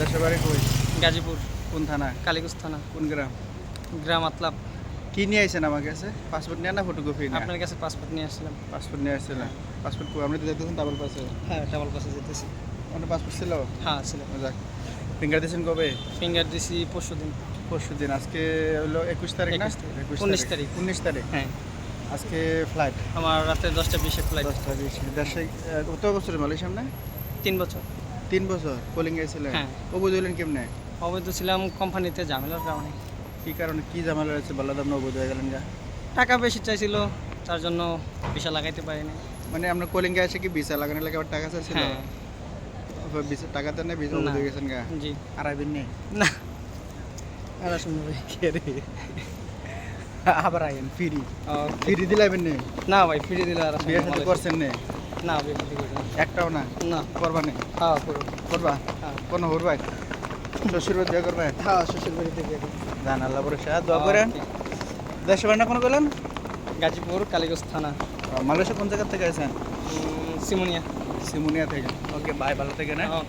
দেশের বাড়ি কই? গাজীপুর। কোন থানা? কালীগঞ্জ থানা। কোন গ্রাম? গ্রাম আতলাপ কি নিয়ে আইছেন আমার কাছে? পাসপোর্ট নিয়ে না ফটোকপি না আপনার কাছে পাসপোর্ট নিয়ে আসছিলাম। পাসপোর্ট নিয়ে আসছিলেন? পাসপোর্ট কই আপনি তো যেতেছেন ডাবল পাসে হ্যাঁ ডাবল পাসে যেতেছি। আপনার পাসপোর্ট ছিল? হ্যাঁ ছিল। যাক। ফিঙ্গার দিয়েছেন কবে? ফিঙ্গার দিছি পরশু দিন। পরশু দিন। আজকে হলো একুশ তারিখ না? 21 তারিখ। একুশ 19 তারিখ। উনিশ তারিখ। হ্যাঁ। আজকে ফ্লাইট আমার রাতে দশটা বিশে ফ্লাইট দশটা বিশ। দেশে কত বছরের মালিক সামনে তিন বছর। তিন বছর কোলিং গেছিলেন হ্যাঁ। ও বুঝলেন কেমনে? অবৈধ ছিলাম কোম্পানিতে ঝামেলার কারণে। কি কারণে? কি ঝামেলা রয়েছে? বললাম আপনি অবৈধ হয়ে গেলেন গা। টাকা বেশি চাইছিল তার জন্য ভিসা লাগাইতে পারিনি। মানে আপনার কোলিংয়ে এসে কি ভিসা লাগানোর লাগে আবার টাকা চাইছিল? হ্যাঁ। ভিসা টাকা দেন না ভিসা অবৈধ গেছেন গা। জি। আর আইবেন নেই না। আর শুনব ভাই কে রে? আবার আইন ফ্রি ফ্রি দিলে নেই না? ভাই ফিরে দিলে আর বিয়ে করছেন নেই না বিয়ে করি না। একটাও না? না। করবা নেই হ্যাঁ করব। করবা? হ্যাঁ। কোন হরবাই শ্বশুর বাড়ি বিয়ে করবেন হ্যাঁ শ্বশুর বাড়িতে থেকে করব। জান আল্লাহ ভরসা। দোয়া করেন। দেশের দেশে বাড়ি না কোনো গেলেন গাজীপুর কালীগঞ্জ থানা। মালয়েশিয়া কোন জায়গা থেকে আছেন সিমুনিয়া। সিমুনিয়া থেকে। ওকে বাই ভালো থেকে না ওকে।